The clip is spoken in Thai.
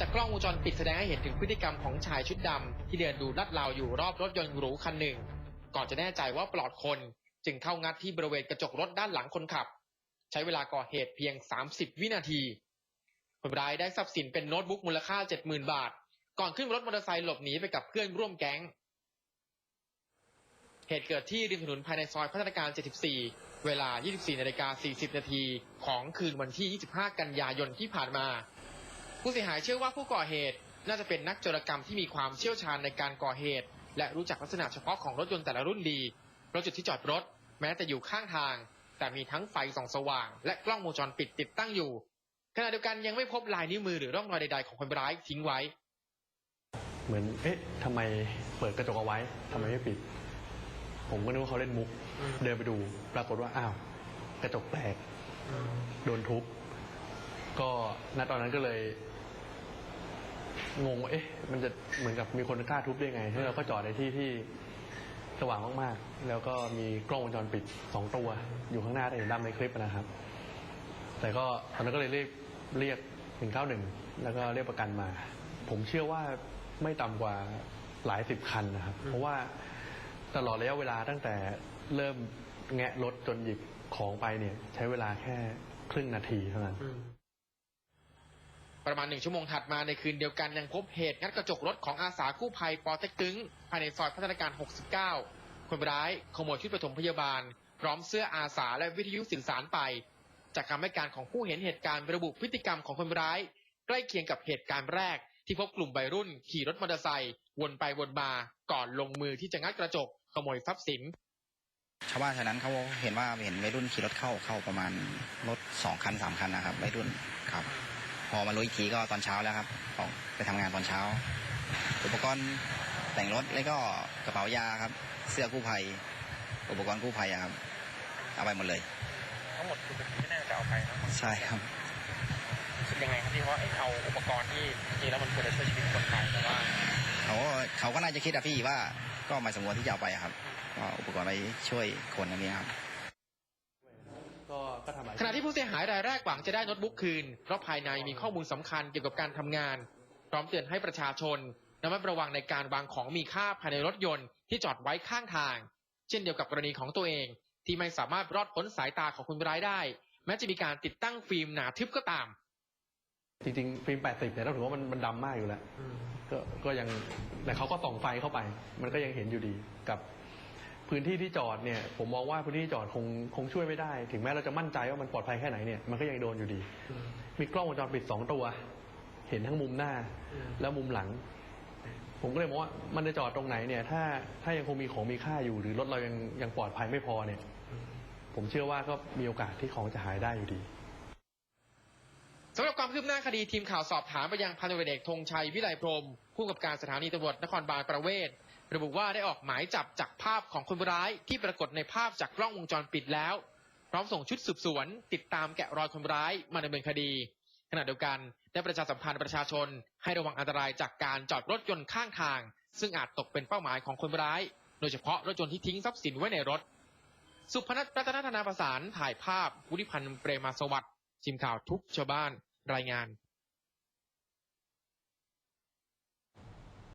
จากกล้องวงจรปิดแสดงให้เห็นถึงพฤติกรรมของชายชุดดำที่เดินดูลาดราวอยู่รอบรถยนต์หรูคันหนึ่ง ก่อนจะแน่ใจว่าปลอดคน จึงเข้างัดที่บริเวณกระจกรถด้านหลังคนขับ ใช้เวลาก่อเหตุเพียง 30 วินาทีคนร้ายได้ทรัพย์สินเป็นโน้ตบุ๊กมูลค่า 70,000 บาท ก่อนขึ้นรถมอเตอร์ไซค์หลบหนีไปกับเพื่อนร่วมแก๊งเหตุเกิดที่ริมถนนภายในซอยพัฒนาการ 74 เวลา 24 นาฬิกา 40 นาทีของคืนวันที่ 25 กันยายนที่ผ่านมา ผู้เสียหายเชื่อว่าผู้ก่อเหตุ น่าจะเป็นนักโจรกรรมที่มีความเชี่ยวชาญในการก่อเหตุ และรู้จักลักษณะเฉพาะของรถยนต์แต่ละรุ่นดีเพราะจุดที่จอดรถ แม้แต่อยู่ข้างทาง แต่มีทั้งไฟส่องสว่าง และกล้องวงจรปิดติดตั้งอยู่ขณะเดียวกันยังไม่พบลายนิ้วมือหรือร่องรอยใด ๆ ของคนร้ายทิ้งไว้ เหมือน เอ๊ะทำไมเปิดกระจกเอาไว้ทำไมไม่ปิด ผมก็นึกว่าเขาเล่นมุก อืม เดินไปดู ปรากฏว่า อ้าว กระจกแตก โดนทุบ ก็ณตอนนั้นก็เลย งงว่าเอ๊ะ มันจะเหมือนกับมีคนกล้าทุบได้ไงที่เราก็จอดในที่ที่สว่างมากๆ แล้วก็มีกล้องวงจรปิดสองตัว อยู่ข้างหน้าได้เห็นดำในคลิปนะครับ แต่ก็ตอนนั้นก็เลยเรียกเรียกหนึ่งเก้าหนึ่งแล้วก็เรียกประกันมา ผมเชื่อว่าไม่ต่ำกว่าหลายสิบคันนะครับอืมเพราะว่าตลอดระยะเวลาตั้งแต่เริ่มแงะรถจนหยิบของไปเนี่ย ใช้เวลาแค่ครึ่งนาทีเท่านั้น ประมาณหนึ่งชั่วโมงถัดมาในคืนเดียวกันยังพบเหตุงัดกระจกรถของอาสากู้ภัยปอเต็กตึงภายในซอยพัฒนาการ 69 คนร้ายขโมยชุดปฐมพยาบาล พร้อมเสื้ออาสาและวิทยุสื่อสารไป จากคำให้การของผู้เห็นเหตุการณ์ระบุพฤติกรรมของคนร้าย ใกล้เคียงกับเหตุการณ์แรก ที่พบกลุ่มวัยรุ่น ขี่รถมอเตอร์ไซค์วนไปวนมาก่อนลงมือที่จะงัดกระจกขโมยทรัพย์สินชาวบ้านแถวนั้นเขาเห็นว่าเห็นวัยรุ่นขี่รถเข้าเข้าประมาณรถสองคันสามคันนะครับวัยรุ่นครับ พอมารู้อีกทีก็ตอนเช้าแล้วครับออกไปทำงานตอนเช้า อุปกรณ์แต่งรถแล้วก็กระเป๋ายาครับ เสื้อกู้ภัย อุปกรณ์กู้ภัยอะครับ เอาไปหมดเลย ทั้งหมดคือเป็นไม่น่าจะเอาไปนะใช่ครับคิดยังไงครับพี่เพราะว่าเอ้ยเอาอุปกรณ์ที่จริงแล้วมันควรจะช่วยชีวิตคนไปแต่ว่าเขาก็เขาก็น่าจะคิดอะพี่ว่าก็ไม่สมควรที่จะเอาไปอะครับก็อุปกรณ์ไปช่วยคนอย่างนี้ครับ ก็ก็ทำหลายขณะที่ผู้เสียหายรายแรกหวังจะได้โน้ตบุ๊กคืน เพราะภายในมีข้อมูลสำคัญเกี่ยวกับการทำงาน พร้อมเตือนให้ประชาชนระมัดระวังในการวางของมีค่าภายในรถยนต์ที่จอดไว้ข้างทาง เช่นเดียวกับกรณีของตัวเอง ที่ไม่สามารถรอดพ้นสายตาของคนร้ายได้ แม้จะมีการติดตั้งฟิล์มหนาทึบก็ตาม จริงๆ ฟิล์ม 80เนี่ยเราถือว่ามันมันดำมากอยู่แล้วก็ก็ยังแต่เขาก็ส่องไฟเข้าไป มันก็ยังเห็นอยู่ดีกับ พื้นที่ที่จอดเนี่ยผมมองว่าพื้นที่จอดคงคงช่วยไม่ได้ ถึงแม้เราจะมั่นใจว่ามันปลอดภัยแค่ไหนเนี่ยมันก็ยังโดนอยู่ดี มีกล้องวงจรปิดสองตัว เห็นทั้งมุมหน้า แล้วมุมหลัง ผมก็เลยมองว่ามันจะจอดตรงไหนเนี่ย ถ้าถ้ายังคงมีของมีค่าอยู่ หรือรถเรายังยังปลอดภัยไม่พอเนี่ย ผมเชื่อว่าก็มีโอกาสที่ของจะหายได้อยู่ดี สำหรับความคืบหน้าคดีทีมข่าวสอบถามไปยังพันตำรวจเอกธงชัยวิไลพรมผู้กำกับการสถานีตำรวจนครบาลประเวศ ระบุว่าได้ออกหมายจับจากภาพของคนร้ายที่ปรากฏในภาพจากกล้องวงจรปิดแล้ว พร้อมส่งชุดสืบสวน ติดตามแกะรอยคนร้ายมาดำเนินคดี ขณะเดียวกันได้ประชาสัมพันธ์ประชาชน ให้ระวังอันตรายจากการจอดรถยนต์ข้างทาง ซึ่งอาจตกเป็นเป้าหมายของคนร้าย โดยเฉพาะรถยนต์ที่ทิ้งทรัพย์สินไว้ในรถ สุพนัทรัตนธนาประสานถ่ายภาพวุฒิพันธ์เปรมาสวัสดิ์ทีมข่าวทุกชาวบ้าน รายงาน